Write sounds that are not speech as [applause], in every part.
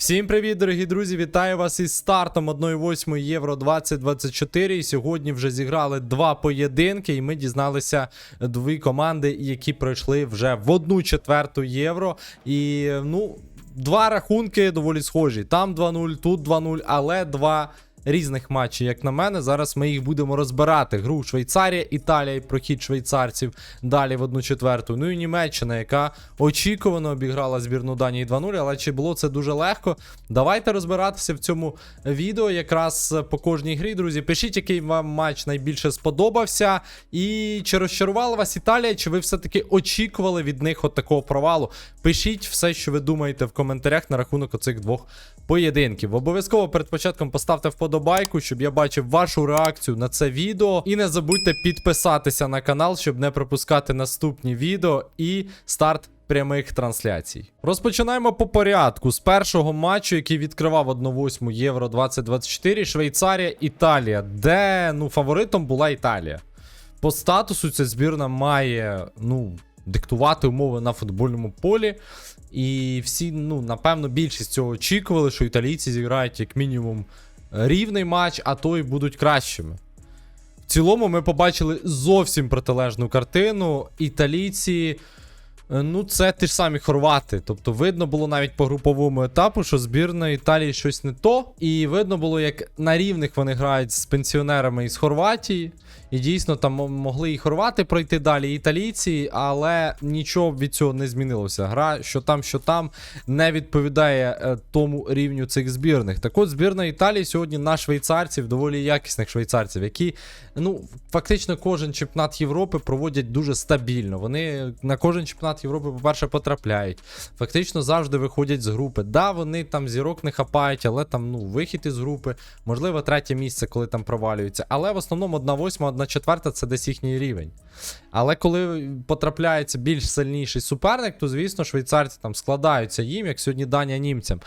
Всім привіт, дорогі друзі! Вітаю вас із стартом 1-8 Євро 2024. І сьогодні вже зіграли два поєдинки, і ми дізналися дві команди, які пройшли вже в одну четверту євро. І ну, два рахунки доволі схожі. Там 2-0, тут 2-0, але два. Різних матчів, як на мене. Зараз ми їх будемо розбирати. Гру Швейцарія, Італія і прохід швейцарців далі в одну четверту. Ну і Німеччина, яка очікувано обіграла збірну Данії 2-0, але чи було це дуже легко? Давайте розбиратися в цьому відео якраз по кожній грі, друзі. Пишіть, який вам матч найбільше сподобався. І чи розчарувала вас Італія, чи ви все-таки очікували від них от такого провалу? Пишіть все, що ви думаєте в коментарях на рахунок оцих двох поєдинків. Обов'язково перед початком поставте вподобайку, щоб я бачив вашу реакцію на це відео. І не забудьте підписатися на канал, щоб не пропускати наступні відео і старт. Прямих трансляцій. Розпочинаємо по порядку з першого матчу, який відкривав 1-8 Євро 2024, Швейцарія, Італія, де ну, фаворитом була Італія. По статусу ця збірна має ну, диктувати умови на футбольному полі. І всі, ну, напевно, більшість цього очікували, що італійці зіграють як мінімум рівний матч, а то й будуть кращими. В цілому ми побачили зовсім протилежну картину. Італійці. е, Ну, це ті ж самі хорвати. Тобто, видно було навіть по груповому етапу, що збірна Італії щось не то. І видно було, як на рівних вони грають з пенсіонерами із Хорватії. І дійсно там могли і хорвати пройти далі, і італійці, але нічого від цього не змінилося. Гра, що там, що там, не відповідає е, тому рівню цих збірних. Так от збірна Італії сьогодні на швейцарців, доволі якісних швейцарців, які ну фактично кожен чемпіонат Європи проводять дуже стабільно. Вони на кожен чемпіонат Європи, по-перше, потрапляють. Фактично завжди виходять з групи. Да, вони там зірок не хапають, але там ну вихід із групи, можливо, третє місце, коли там провалюються. Але в основному 1-8, 1-4 це десь їхній рівень. Але коли потрапляється більш сильніший суперник, то звісно швейцарці там складаються їм, як сьогодні Данія німцям.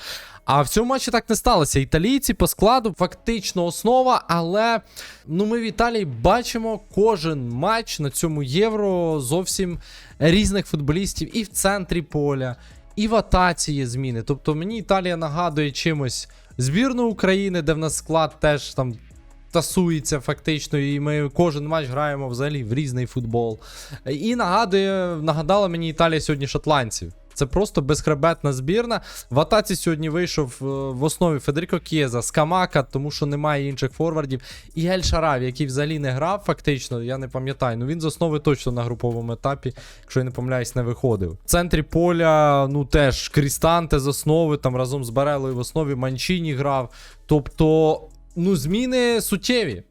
А в цьому матчі так не сталося. Італійці по складу фактично основа, але ну ми в Італії бачимо кожен матч на цьому євро зовсім різних футболістів і в центрі поля, і в атаці є зміни. Тобто мені Італія нагадує чимось збірну України, де в нас склад теж там тасується фактично, і ми кожен матч граємо взагалі в різний футбол. І нагадує, нагадала мені Італія сьогодні шотландців. Це просто безхребетна збірна. В атаці сьогодні вийшов е, в основі Федеріко Кєза, Скамака, тому що немає інших форвардів. І Ель Шараві, який взагалі не грав, фактично, я не пам'ятаю. Ну він з основи точно на груповому етапі, якщо я не помиляюсь, не виходив. В центрі поля, ну теж Крістанте з основи, там разом з Барелою в основі Манчині грав. Тобто, ну, зміни суттєві.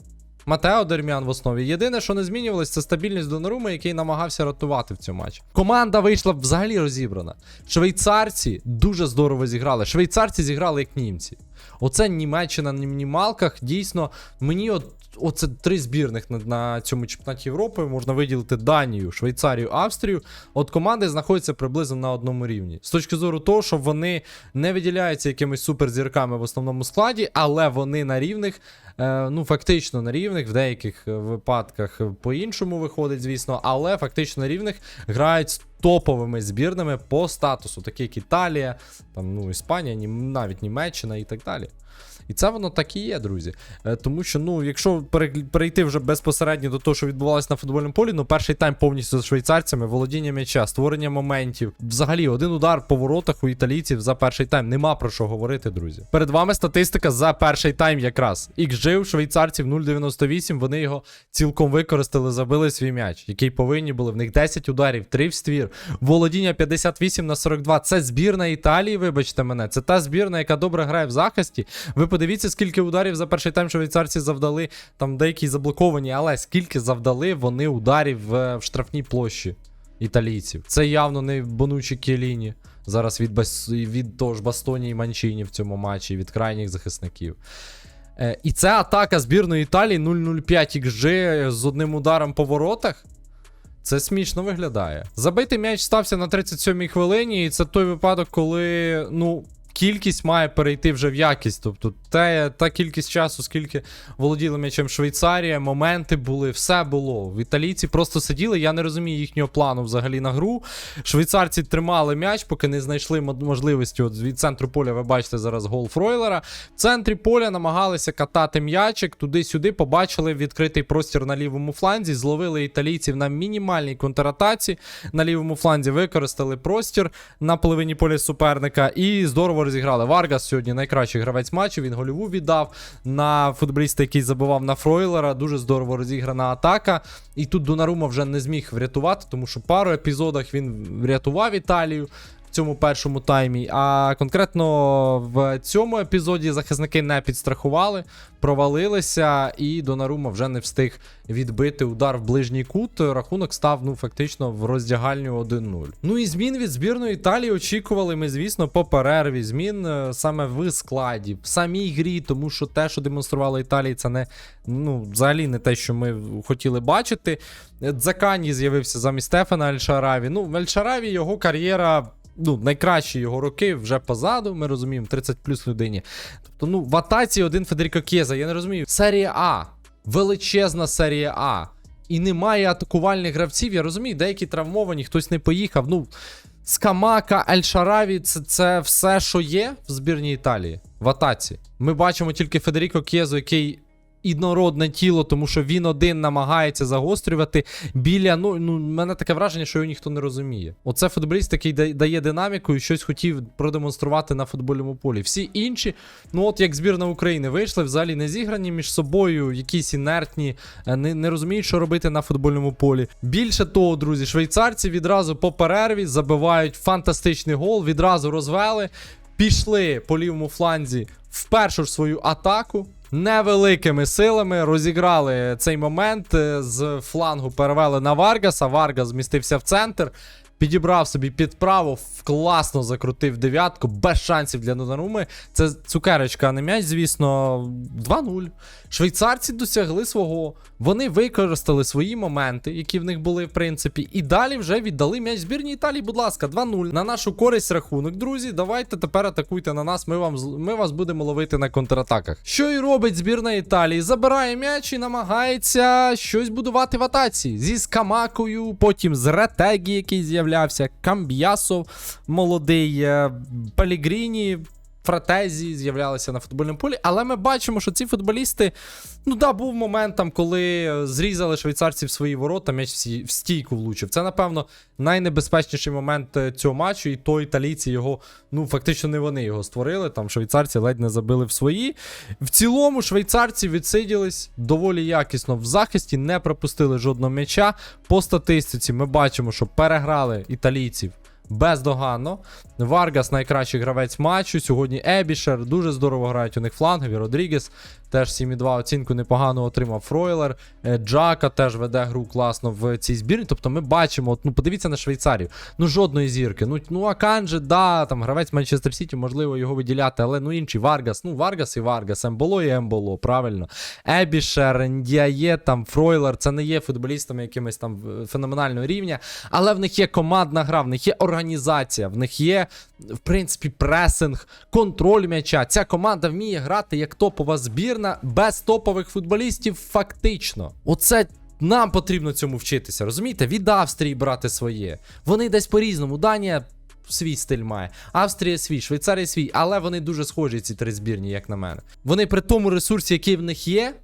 Матео Дерміан в основі. Єдине, що не змінювалось, це стабільність Донорума, який намагався рятувати в цьому матчі. Команда вийшла взагалі розібрана. Швейцарці дуже здорово зіграли. Швейцарці зіграли як німці. Оце Німеччина на мінімалках. Дійсно, мені от. Оце три збірних на, на цьому чемпіонаті Європи. Можна виділити Данію, Швейцарію, Австрію. От команди знаходяться приблизно на одному рівні. З точки зору того, що вони не виділяються якимись суперзірками в основному складі, але вони на рівних, е, ну фактично на рівних, в деяких е, випадках по-іншому виходить, звісно, але фактично на рівних грають з топовими збірними по статусу, такі як Італія, там, ну, Іспанія, навіть Німеччина і так далі. І це воно так і є, друзі. Е, тому що, ну, якщо перейти вже безпосередньо до того, що відбувалося на футбольному полі, ну перший тайм повністю з швейцарцями, володіння м'яча, створення моментів. Взагалі, один удар по воротах у італійців за перший тайм. Нема про що говорити, друзі. Перед вами статистика за перший тайм якраз. XG у швейцарців 0,98. Вони його цілком використали, забили свій м'яч, який повинні були. В них 10 ударів, 3 в ствір. Володіння 58 на 42. Це збірна Італії, вибачте мене. Це та збірна, яка добре грає в захисті. Ви подивіться, скільки ударів за перший тайм швейцарці завдали. Там деякі заблоковані, але скільки завдали вони ударів в штрафній площі італійців. Це явно не Бонучі Кєліні. Зараз від, бас... від того ж Бастоні і Манчині в цьому матчі, від крайніх захисників. Е, і це атака збірної Італії 0,05 XG з одним ударом по воротах. Це смішно виглядає. Забитий м'яч стався на 37-й хвилині, і це той випадок, коли, ну, кількість має перейти вже в якість. Тобто те, та кількість часу, скільки володіли м'ячем Швейцарія, моменти були, все було. Італійці просто сиділи. Я не розумію їхнього плану взагалі на гру. Швейцарці тримали м'яч, поки не знайшли можливості. От від центру поля, ви бачите зараз гол Фройлера. В центрі поля намагалися катати м'ячик туди-сюди. Побачили відкритий простір на лівому фланзі. Зловили італійців на мінімальній контратаці. На лівому фланзі використали простір на половині поля суперника і здорово розіграли. Варгас сьогодні найкращий гравець матчу. Він гольову віддав на футболіста, який забивав на Фройлера. Дуже здорово розіграна атака. І тут Донарума вже не зміг врятувати, тому що пару епізодах він врятував Італію. Цьому першому таймі, а конкретно в цьому епізоді захисники не підстрахували, провалилися, і Донарума вже не встиг відбити удар в ближній кут. Рахунок став ну фактично в роздягальню 1-0. Ну і змін від збірної Італії очікували ми, звісно, по перерві. Змін е, саме в складі, в самій грі, тому що те, що демонструвала Італія, це не ну взагалі не те, що ми хотіли бачити. Дзакані з'явився замість Стефана Альшараві. Ну, в Альшараві його кар'єра. Ну, найкращі його роки вже позаду, ми розуміємо, 30 плюс людині. Тобто, ну, в атаці один Федеріко Кєза, я не розумію. Серія А. Величезна серія А. І немає атакувальних гравців. Я розумію, деякі травмовані, хтось не поїхав. Ну, Скамака, Ельшараві це, це все, що є в збірній Італії в атаці. Ми бачимо тільки Федеріко Кєзо, який інородне тіло, тому що він один намагається загострювати біля. Ну, ну мене таке враження, що його ніхто не розуміє. Оце футболіст, який дає динаміку і щось хотів продемонструвати на футбольному полі. Всі інші, ну от як збірна України, вийшли взагалі не зіграні між собою, якісь інертні, е, не, не розуміють, що робити на футбольному полі. Більше того, друзі, швейцарці відразу по перерві забивають фантастичний гол, відразу розвели, пішли по лівому фланзі в першу ж свою атаку. Невеликими силами розіграли цей момент. е, З флангу перевели на Варгаса. Варгас змістився в центр. Підібрав собі під право, класно закрутив дев'ятку, без шансів для Донаруми. Це цукерочка, а не м'яч, звісно, 2-0. Швейцарці досягли свого. Вони використали свої моменти, які в них були, в принципі, і далі вже віддали м'яч збірній Італії. Будь ласка, 2-0. На нашу користь рахунок, друзі. Давайте тепер атакуйте на нас. Ми вам ми вас будемо ловити на контратаках. Що і робить збірна Італії? Забирає м'яч і намагається щось будувати в атаці зі скамакою, потім з Ретегі, який з'являвся, Камб'ясов, молодий Палігріні, Пелігріні. Фратезі з'являлися на футбольному полі, але ми бачимо, що ці футболісти. Ну да, був момент там, коли зрізали швейцарців свої ворота, м'яч всі- в стійку влучив. Це, напевно, найнебезпечніший момент е, цього матчу, і то італійці його, ну фактично не вони його створили. Там швейцарці ледь не забили в свої. В цілому, швейцарці відсиділись доволі якісно в захисті, не пропустили жодного м'яча. По статистиці ми бачимо, що переграли італійців. Бездоганно. Варгас найкращий гравець матчу. Сьогодні Ебішер. Дуже здорово грають у них флангові. Родрігес теж 7,2 оцінку непогано отримав Фройлер. Е, Джака теж веде гру класно в цій збірні. Тобто ми бачимо, ну подивіться на Швейцарію. Ну жодної зірки. Ну, ну Аканже, да, там гравець Манчестер Сіті, можливо його виділяти, але ну інший Варгас. Ну, Варгас і Варгас. Емболо і Емболо, правильно. Ебішер, Ndіає, там Фройлер. Це не є футболістами якимись там е, феноменального рівня. Але в них є командна гра, в них є організація, в них є, в принципі, пресинг, контроль м'яча. Ця команда вміє грати як топова збірна без топових футболістів, фактично. Оце. Нам потрібно цьому вчитися, розумієте? Від Австрії брати своє. Вони десь по-різному. Данія свій стиль має, Австрія свій, Швейцарія свій, але вони дуже схожі, ці три збірні, як на мене. Вони при тому ресурсі, який в них є,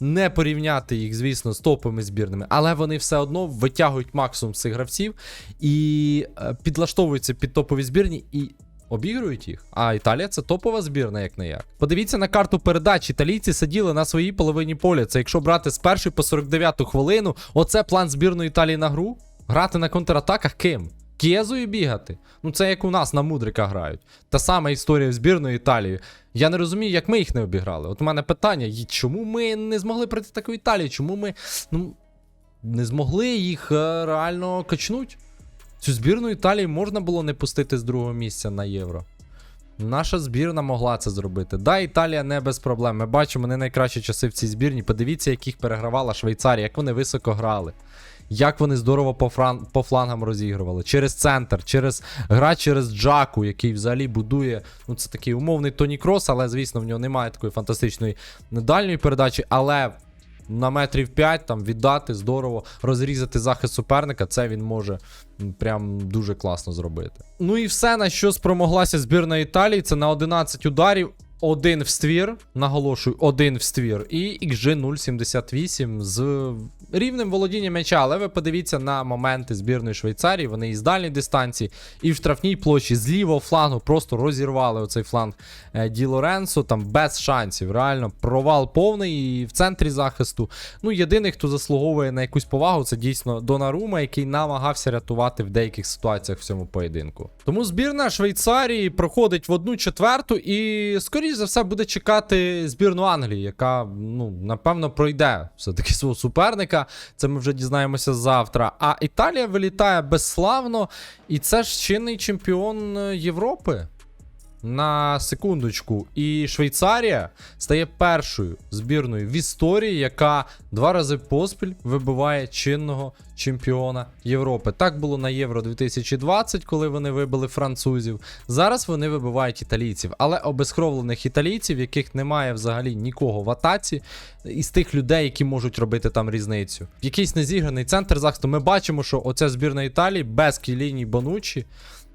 не порівняти їх, звісно, з топовими збірними, але вони все одно витягують максимум цих гравців і е, підлаштовуються під топові збірні і. Обігрують їх. А Італія це топова збірна, як не як. Подивіться на карту передач. Італійці сиділи на своїй половині поля. Це якщо брати з першої по 49 хвилину, оце план збірної Італії на гру. Грати на контратаках ким? Кєзою бігати. Ну це як у нас на мудрика грають. Та сама історія з збірною Італії. Я не розумію, як ми їх не обіграли. От у мене питання: чому ми не змогли пройти таку Італію? Чому ми ну, не змогли їх е, реально качнуть? Цю збірну Італії можна було не пустити з другого місця на євро. Наша збірна могла це зробити. Да, Італія не без проблем. Ми бачимо не найкращі часи в цій збірні. Подивіться, яких перегравала Швейцарія, як вони високо грали. як вони здорово по, фран... по флангам розігрували. Через центр, через гра через Джаку, який взагалі будує. Ну, це такий умовний Тоні Крос, але звісно, в нього немає такої фантастичної дальньої передачі. Але на метрів 5 там віддати здорово, розрізати захист суперника, це він може прям дуже класно зробити. Ну і все, на що спромоглася збірна Італії, це на 11 ударів. Один в ствір, наголошую, один в ствір, і XG 0,78 з рівнем володіння м'яча. Але ви подивіться на моменти збірної Швейцарії. Вони і з дальньої дистанції, і в штрафній площі з лівого флангу просто розірвали оцей фланг е, Ді Лоренсо. Там без шансів. Реально провал повний і в центрі захисту. Ну, єдиний, хто заслуговує на якусь повагу, це дійсно Донарума, який намагався рятувати в деяких ситуаціях в цьому поєдинку. Тому збірна Швейцарії проходить в одну четверту і, скоріш за все, буде чекати збірну Англії, яка, ну, напевно, пройде все-таки свого суперника. Це ми вже дізнаємося завтра. А Італія вилітає безславно, і це ж чинний чемпіон е, Європи. На секундочку, і Швейцарія стає першою збірною в історії, яка два рази поспіль вибиває чинного чемпіона Європи. Так було на Євро 2020, коли вони вибили французів. Зараз вони вибивають італійців, але обезкровлених італійців, яких немає взагалі нікого в атаці, із тих людей, які можуть робити там різницю. Якийсь незіграний центр захисту. Ми бачимо, що оця збірна Італії без Кіліні Бонучі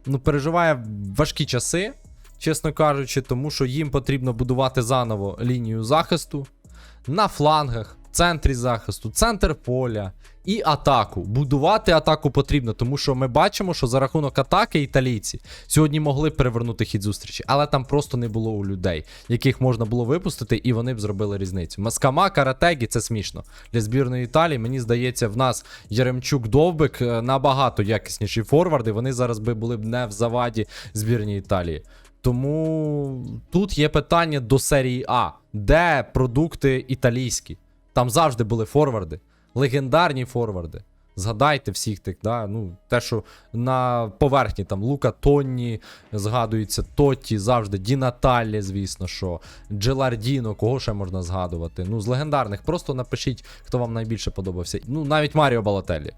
ну, переживає важкі часи чесно кажучи, тому що їм потрібно будувати заново лінію захисту на флангах, центрі захисту, центр поля і атаку. Будувати атаку потрібно, тому що ми бачимо, що за рахунок атаки італійці сьогодні могли перевернути хід зустрічі, але там просто не було у людей, яких можна було випустити, і вони б зробили різницю. Маскама, Каратегі це смішно. Для збірної Італії, мені здається, в нас Яремчук Довбик е, набагато якісніші форварди. Вони зараз би були б не в заваді збірній Італії. Тому тут є питання до серії А, де продукти італійські? Там завжди були форварди, легендарні форварди. Згадайте всіх тих, да? ну, те, що на поверхні там Лука Тонні згадується, Тотті завжди, Ді Наталі, звісно, що Джелардіно, кого ще можна згадувати. Ну, з легендарних, просто напишіть, хто вам найбільше подобався. Ну, навіть Маріо Балотелі.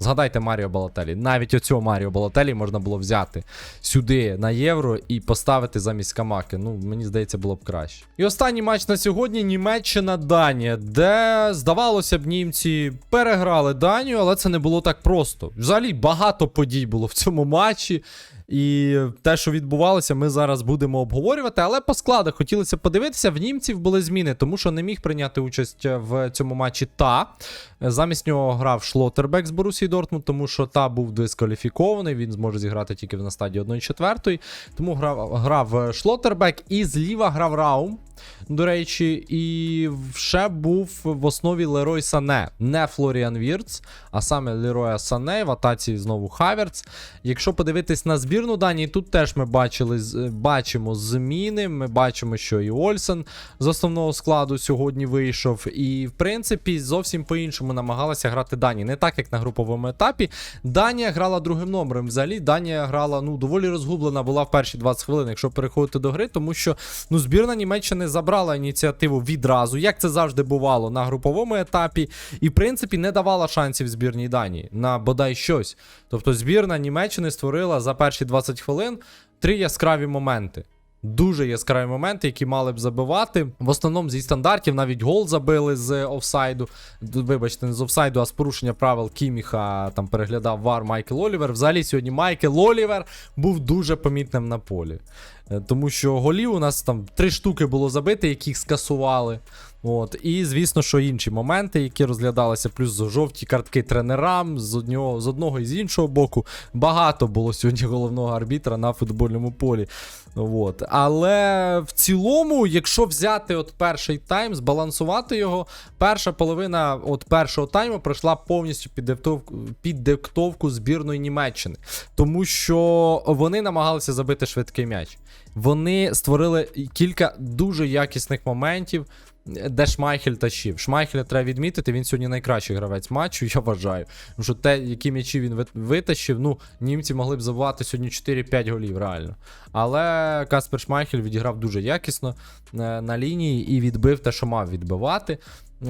Згадайте Маріо Балателі. Навіть оцього Маріо Балателі можна було взяти сюди на євро і поставити замість Камаки. Ну, мені здається, було б краще. І останній матч на сьогодні Німеччина-Данія, де, здавалося б, німці переграли Данію, але це не було так просто. Взагалі багато подій було в цьому матчі. І те, що відбувалося, ми зараз будемо обговорювати. Але по складах хотілося подивитися, в німців були зміни, тому що не міг прийняти участь в цьому матчі та. Замість нього грав Шлотербек з Борусії Дортмунд, тому що та був дискваліфікований, він зможе зіграти тільки на стадії 1-4. Тому грав, грав Шлотербек і зліва грав Раум. До речі, і ще був в основі Лерой Сане, не Флоріан Вірц, а саме Лероя Сане, в атаці знову Хаверц. Якщо подивитись на збірну Данії, тут теж ми бачили, бачимо зміни. Ми бачимо, що і Ольсен з основного складу сьогодні вийшов. І, в принципі, зовсім по-іншому намагалася грати Данія. Не так, як на груповому етапі. Данія грала другим номером. Взагалі, Данія грала ну, доволі розгублена була в перші 20 хвилин, якщо переходити до гри, тому що ну, збірна Німеччини забрала ініціативу відразу, як це завжди бувало на груповому етапі, і, в принципі, не давала шансів збірній Данії на бодай щось. Тобто збірна Німеччини створила за перші 20 хвилин три яскраві моменти. Дуже яскраві моменти, які мали б забивати. В основному зі стандартів навіть гол забили з офсайду. Вибачте, не з офсайду, а з порушення правил Кіміха там переглядав вар Майкл Олівер. Взагалі сьогодні Майкл Олівер був дуже помітним на полі. Е, Тому що голів у нас там три штуки було забити, яких скасували. От, і звісно, що інші моменти, які розглядалися, плюс жовті картки тренерам з одного, з одного і з іншого боку. Багато було сьогодні головного арбітра на футбольному полі. От. Але в цілому, якщо взяти от перший тайм, збалансувати його, перша половина от першого тайму пройшла повністю під диктовку, під диктовку збірної Німеччини. Тому що вони намагалися забити швидкий м'яч. Вони створили кілька дуже якісних моментів. Де Шмайхель тащив. Шмайхеля треба відмітити, він сьогодні найкращий гравець матчу, [laughs] я вважаю. Тому що те, які м'ячі він витащив, ну, німці могли б забувати сьогодні 4-5 голів, реально. Але Каспер Шмайхель відіграв дуже якісно е, на лінії і відбив те, що мав відбивати.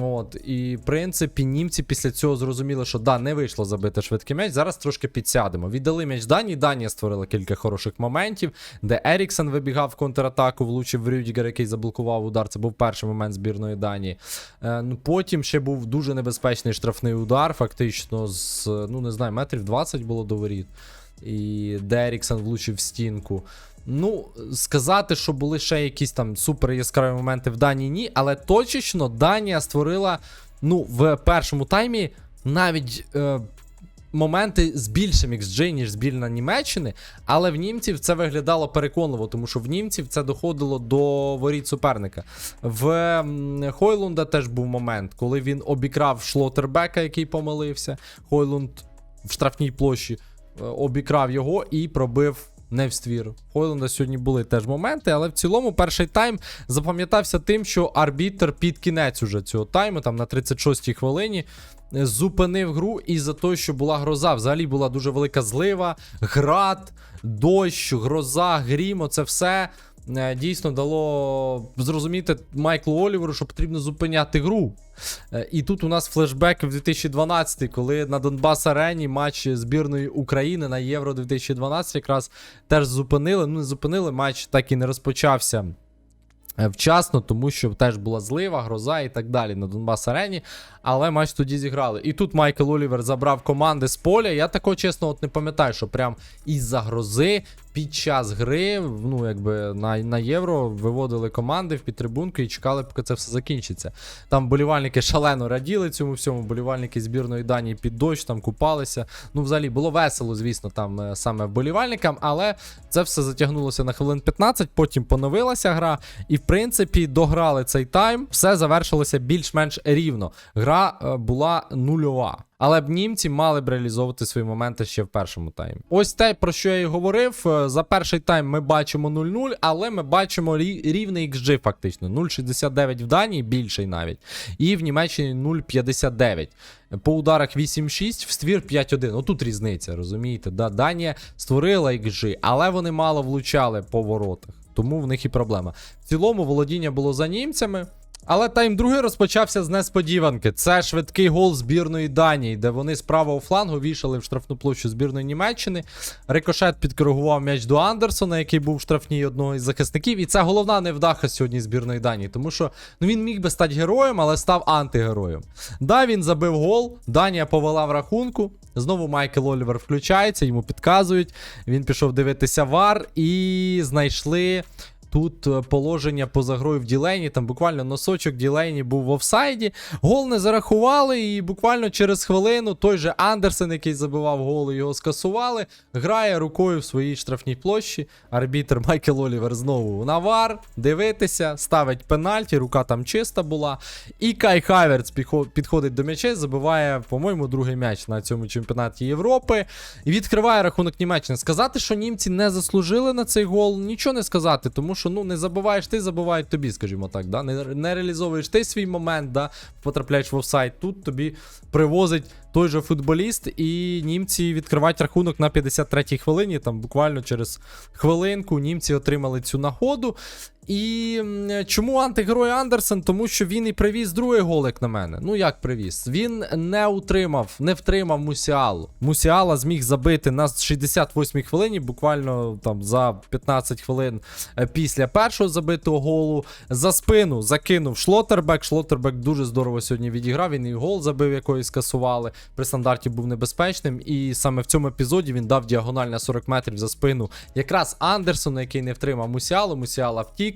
От, і в принципі, німці після цього зрозуміли, що да, не вийшло забити швидкий м'яч. Зараз трошки підсядемо. Віддали м'яч Данії. Данія створила кілька хороших моментів, де Еріксон вибігав в контратаку, влучив в Рюдігер, який заблокував удар. Це був перший момент збірної Данії. Е, ну, потім ще був дуже небезпечний штрафний удар, фактично, з ну не знаю, метрів 20 було до воріт. І де Еріксон влучив в стінку. Ну, сказати, що були ще якісь там супер яскраві моменти в Данії, ні, але точечно Данія створила ну, в першому таймі навіть е, моменти з більшим XG, ніж збірна Німеччини, але в німців це виглядало переконливо, тому що в німців це доходило до воріт суперника. В Хойлунда теж був момент, коли він обікрав Шлотербека, який помилився. Хойлунд в штрафній площі обікрав його і пробив. Не в ствір. У Хойлунда сьогодні були теж моменти, але в цілому перший тайм запам'ятався тим, що арбітр під кінець уже цього тайму, там на 36-й хвилині, е, зупинив гру і за те, що була гроза. Взагалі була дуже велика злива, град, дощ, гроза, грім. Оце все е, дійсно дало зрозуміти Майклу Оліверу, що потрібно зупиняти гру. Е, І тут у нас флешбек в 2012, коли на Донбас Арені матч збірної України на Євро 2012 якраз теж зупинили. Ну, не зупинили, матч так і не розпочався. е, Вчасно, тому що теж була злива, гроза і так далі на Донбас Арені. Але матч тоді зіграли. І тут Майкл Олівер забрав команди з поля. Я такого чесно от не пам'ятаю, що прям із-за грози під час гри, ну якби на, на євро виводили команди в підтрибунку і чекали, поки це все закінчиться. Там болівальники шалено раділи цьому всьому, болівальники збірної Данії під дощ, там купалися. Ну, взагалі, було весело, звісно, там е, саме вболівальникам, але це все затягнулося на хвилин 15, потім поновилася гра, і в принципі дограли цей тайм. Все завершилося більш-менш рівно. Гра е, була нульова. Але б німці мали б реалізовувати свої моменти ще в першому таймі. Ось те, про що я і говорив. Е, За перший тайм ми бачимо 0-0, але ми бачимо рівний XG фактично. 0,69 в Данії, більший навіть. І в Німеччині 0,59. По ударах 8-6, в ствір 5-1. Отут різниця, розумієте? Да, Данія створила XG, але вони мало влучали по воротах. Тому в них і проблема. В цілому володіння було за німцями. Але тайм другий розпочався з несподіванки. Це швидкий гол збірної Данії, де вони з правого флангу вішали в штрафну площу збірної Німеччини. Рикошет підкоригував м'яч до Андерсона, який був в штрафній одного із захисників. І це головна невдаха сьогодні збірної Данії, тому що ну, він міг би стати героєм, але став антигероєм. Да, він забив гол, Данія повела в рахунку. Знову Майкл Олівер включається, йому підказують. Він пішов дивитися вар і знайшли. Тут е, положення поза грою в Ділейні, там буквально носочок Ділейні був в офсайді. Гол не зарахували, і буквально через хвилину той же Андерсен, який забивав гол, його скасували. Грає рукою в своїй штрафній площі. Арбітр Майкл Олівер знову на вар, дивитися, ставить пенальті, рука там чиста була. І Кай Хаверц підходить до м'яча, забиває, по-моєму, другий м'яч на цьому чемпіонаті Європи. І відкриває рахунок Німеччини. Сказати, що німці не заслужили на цей гол, нічого не сказати, тому що ну не забуваєш ти, забувають тобі, скажімо так. Да? Не, не реалізовуєш ти свій момент, да? потрапляєш в офсайд. Тут тобі привозить той же футболіст, і німці відкривають рахунок на 53-й хвилині. Там буквально через хвилинку німці отримали цю нагоду. І чому антигерой Андерсен? Тому що він і привіз другий гол, як на мене. Ну як привіз? Він не утримав, не втримав Мусіалу. Мусіала зміг забити на 68-й хвилині, буквально там за 15 хвилин е, після першого забитого голу. За спину закинув Шлотербек. Шлотербек дуже здорово сьогодні відіграв. Він і гол забив, якої скасували. При стандарті був небезпечним. І саме в цьому епізоді він дав діагональ на 40 метрів за спину. Якраз Андерсону, який не втримав Мусіалу. Мусіала втік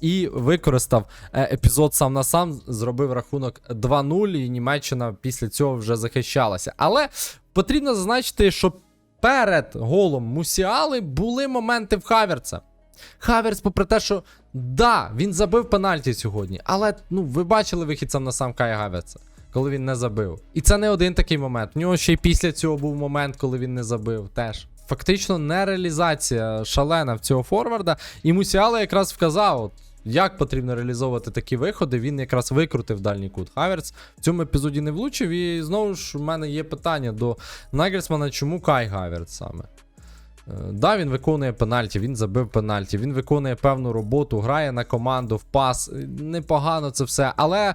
і використав е, епізод сам на сам, зробив рахунок 2-0, і Німеччина після цього вже захищалася. Але потрібно зазначити, що перед голом Мусіали були моменти в Хаверца. Хаверц, попри те, що да, він забив пенальті сьогодні, але ну ви бачили вихід сам на сам Кая Хаверца, коли він не забив. І це не один такий момент. В нього ще й після цього був момент, коли він не забив. Теж. Фактично нереалізація шалена в цього форварда. І Мусіала якраз вказав, як потрібно реалізовувати такі виходи. Він якраз викрутив дальній кут. Хаверц в цьому епізоді не влучив. І знову ж у мене є питання до Нагельсмана, чому Кай Хаверц саме? Е, Да, він виконує пенальті, він забив пенальті, він виконує певну роботу, грає на команду в пас. Е, Непогано це все. Але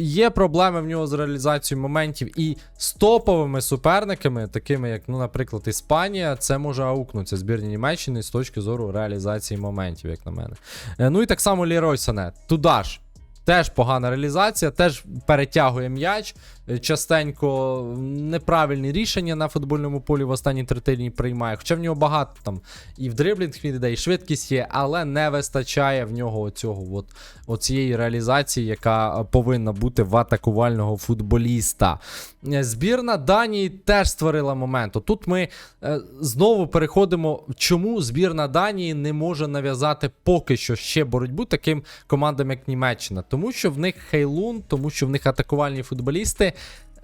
Є проблеми в нього з реалізацією моментів, і з топовими суперниками, такими як, ну, наприклад, Іспанія, це може аукнутися збірні Німеччини з точки зору реалізації моментів, як на мене. Е, Ну і так само Лірой Сане. Туда ж. Теж погана реалізація, теж перетягує м'яч. Е, Частенько неправильні рішення на футбольному полі в останній третині приймає. Хоча в нього багато там і в дриблінг іде, і швидкість є, але не вистачає в нього оцього, от, оцієї реалізації, яка е, повинна бути в атакувального футболіста. Е, Збірна Данії теж створила момент. Тут ми знову переходимо, чому збірна Данії не може нав'язати поки що ще боротьбу таким командам, як Німеччина. Тому що в них Хейлун, тому що в них атакувальні футболісти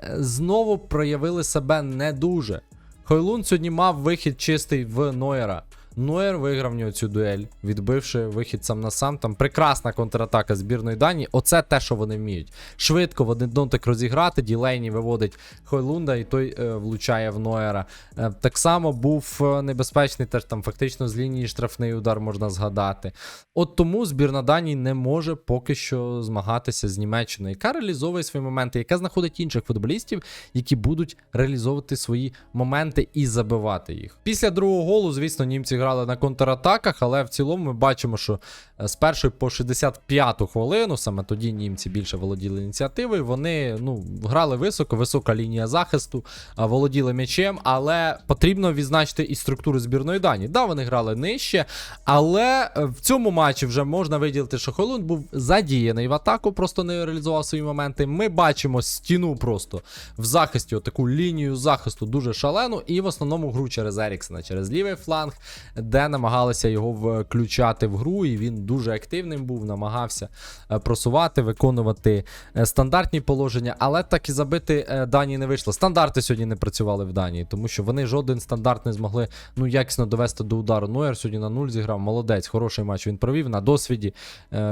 знову проявили себе не дуже. Хойлун сьогодні мав вихід чистий в Нойера. Нойер виграв в нього цю дуель, відбивши вихід сам на сам. Там прекрасна контратака збірної Данії. Оце те, що вони вміють. Швидко в один дотик розіграти. Ділейні виводить Хойлунда, і той е, влучає в Нойера. Е, так само був е, небезпечний, теж там фактично з лінії штрафний удар можна згадати. От тому збірна Данії не може поки що змагатися з Німеччиною, яка реалізовує свої моменти, яка знаходить інших футболістів, які будуть реалізовувати свої моменти і забивати їх. Після другого голу, звісно, німці грали на контратаках, але в цілому ми бачимо, що е, з першої по 65-ту хвилину, саме тоді німці більше володіли ініціативою. Вони ну, грали високо, висока лінія захисту, володіли м'ячем, але потрібно відзначити і структуру збірної Данії. Да, вони грали нижче, але е, в цьому матчі вже можна виділити, що Холунд був задіяний в атаку, просто не реалізував свої моменти. Ми бачимо стіну просто в захисті, таку лінію захисту дуже шалену, і в основному гру через Еріксена, через лівий фланг, де намагалися його включати в гру, і він дуже активним був, намагався е, просувати, виконувати е, стандартні положення, але так і забити е, Данії не вийшло. Стандарти сьогодні не працювали в Данії, тому що вони жоден стандарт не змогли ну якісно довести до удару. Нойер сьогодні на нуль зіграв. Молодець, хороший матч він провів на досвіді.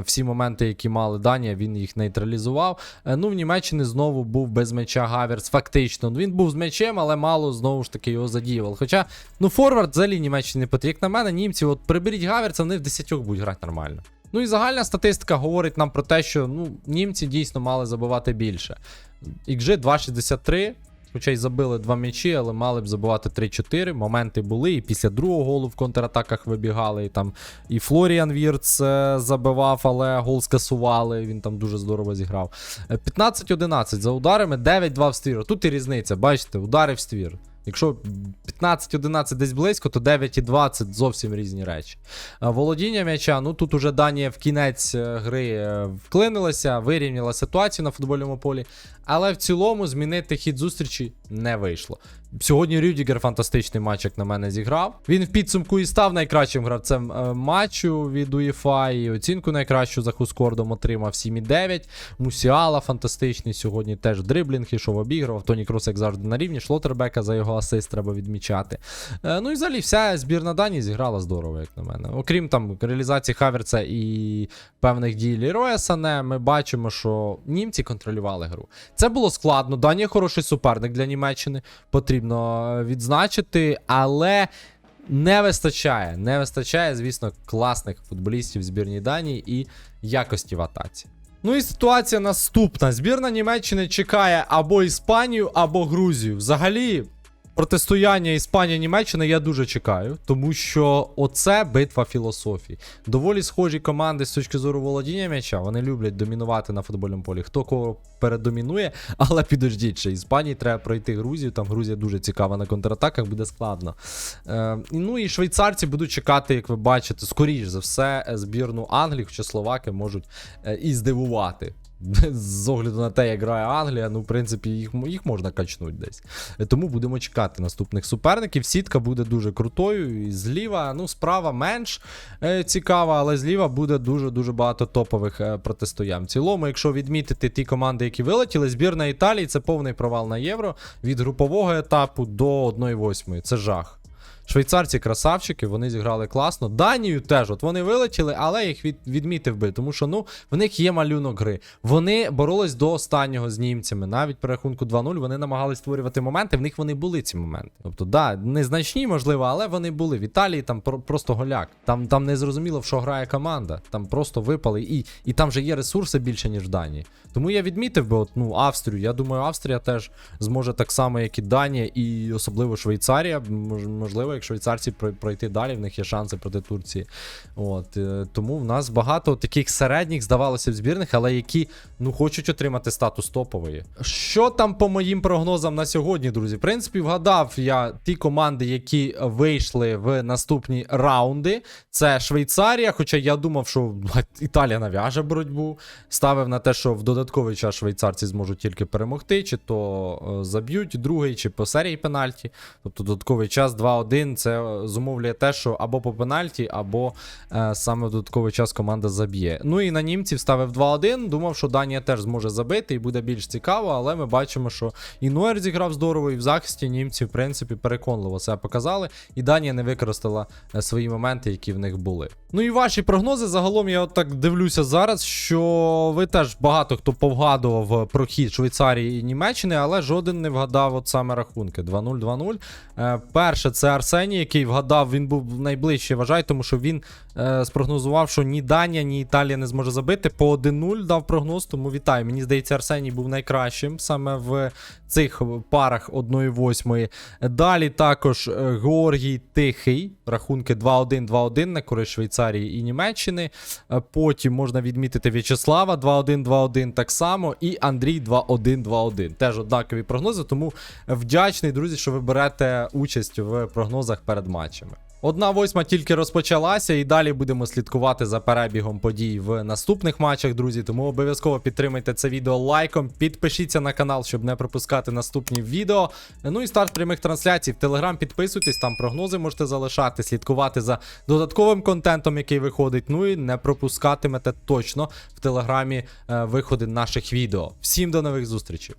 Всі моменти, які мали Данія, він їх нейтралізував. Ну, в Німеччині знову був без м'яча Гаверс. Фактично, він був з м'ячем, але мало знову ж таки його задіював. Хоча, ну, форвард взагалі Німеччині не потрібен. Як на мене, німці, от приберіть Гаверса, вони в десятьох будуть грати нормально. Ну і загальна статистика говорить нам про те, що ну, німці дійсно мали забивати більше. XG 2,63. Хоча й забили два м'ячі, але мали б забивати 3-4. Моменти були. І після другого голу в контратаках вибігали. І там і Флоріан Вірц е, забивав, але гол скасували. Він там дуже здорово зіграв. Е, 15-11 за ударами, 9-2 в ствір. Тут і різниця, бачите, удари в ствір. Якщо 15-11 десь близько, то 9 і 2 зовсім різні речі. Володіння м'яча, ну тут уже Данія в кінець е, гри е, вклинилася, вирівняла ситуацію на футбольному полі, але в цілому змінити хід зустрічі не вийшло. Сьогодні Рюдігер фантастичний матч, як на мене, зіграв. Він в підсумку і став найкращим гравцем е, матчу від УЄФА, і оцінку найкращу за Хускордом отримав 7,9. Мусіала фантастичний сьогодні теж дриблінг ішов, обіграв. Тоні Крос, як завжди, на рівні. Шлотербека за його асист треба відмічати. Е, Ну і взагалі вся збірна Данії зіграла здорово, як на мене. Окрім там реалізації Хаверца і певних дій Ліроя Сане, ми бачимо, що німці контролювали гру. Це було складно. Данія хороший суперник для Німеччини. Потрібно е, відзначити, але. Не вистачає, не вистачає, звісно, класних футболістів збірній Данії і якості в атаці. Ну і ситуація наступна. Збірна Німеччини чекає або Іспанію, або Грузію. Взагалі, протистояння Іспанія-Німеччина я дуже чекаю, тому що оце битва філософій. Доволі схожі команди з точки зору володіння м'яча. Вони люблять домінувати на футбольному полі. Хто кого передомінує, [laughs] але підождіть, ще Іспанії треба пройти Грузію. Там Грузія дуже цікава на контратаках, буде складно. Е, ну і швейцарці будуть чекати, як ви бачите, скоріш за все, е, збірну Англії, хоча словаки можуть е, і здивувати. З огляду на те, як грає Англія, ну, в принципі, їх, їх можна качнути десь. Тому будемо чекати наступних суперників. Сітка буде дуже крутою. І зліва, ну, справа менш е, цікава, але зліва буде дуже-дуже багато топових е, протистоянь. В цілому, якщо відмітити ті команди, які вилетіли, збірна Італії це повний провал на євро від групового етапу до 1-8. Це жах. Швейцарці красавчики, вони зіграли класно. Данію теж, от вони вилетіли, але їх від, відмітив би, тому що ну в них є малюнок гри. Вони боролись до останнього з німцями. Навіть при рахунку 2-0 вони намагались створювати моменти. В них вони були ці моменти. Тобто, да, незначні, можливо, але вони були. В Італії там про- просто голяк. Там, там не зрозуміло, в що грає команда. Там просто випали, і, і там же є ресурси більше, ніж в Данії. Тому я відмітив би, от, ну, Австрію. Я думаю, Австрія теж зможе так само, як і Данія, і особливо Швейцарія. Мож- Можливо, як швейцарці пройти далі, в них є шанси проти Турції. От, е, тому в нас багато таких середніх, здавалося б, збірних, але які ну, хочуть отримати статус топової. Що там по моїм прогнозам на сьогодні, друзі? В принципі, вгадав я ті команди, які вийшли в наступні раунди. Це Швейцарія, хоча я думав, що Італія нав'яже боротьбу. Ставив на те, що в додатковий час швейцарці зможуть тільки перемогти, чи то е, заб'ють другий, чи по серії пенальті. Тобто додатковий час 2-1. Це е, зумовлює те, що або по пенальті, або е, саме в додатковий час команда заб'є. Ну і на німців ставив 2-1. Думав, що Данія теж зможе забити і буде більш цікаво, але ми бачимо, що і Нойер зіграв здорово, і в захисті німці, в принципі, переконливо себе показали. І Данія не використала е, свої моменти, які в них були. Ну і ваші прогнози. Загалом я от так дивлюся зараз, що ви теж багато хто повгадував про хід Швейцарії і Німеччини, але жоден не вгадав от саме рахунки 2-0, 2-0. Е, перше, це Арсеній, який вгадав, він був найближче вважаю, тому що він е, спрогнозував, що ні Данія, ні Італія не зможе забити. По 1-0 дав прогноз, тому вітаю. Мені здається, Арсеній був найкращим саме в цих парах 1-8. Далі також е, Георгій Тихий, рахунки 2-1, 2-1 на користь Швейцарії і Німеччини. Е, Потім можна відмітити В'ячеслава 2-1, 2-1 так само. І Андрій 2-1, 2-1. Теж однакові прогнози, тому вдячний, друзі, що ви берете участь в прогнозах перед матчами. Одна восьма тільки розпочалася, і далі будемо слідкувати за перебігом подій в наступних матчах, друзі. Тому обов'язково підтримайте це відео лайком, підпишіться на канал, щоб не пропускати наступні відео. Ну і старт прямих трансляцій. В Телеграм підписуйтесь, там прогнози можете залишати, слідкувати за додатковим контентом, який виходить. Ну і не пропускатимете точно в Телеграмі е, виходи наших відео. Всім до нових зустрічей!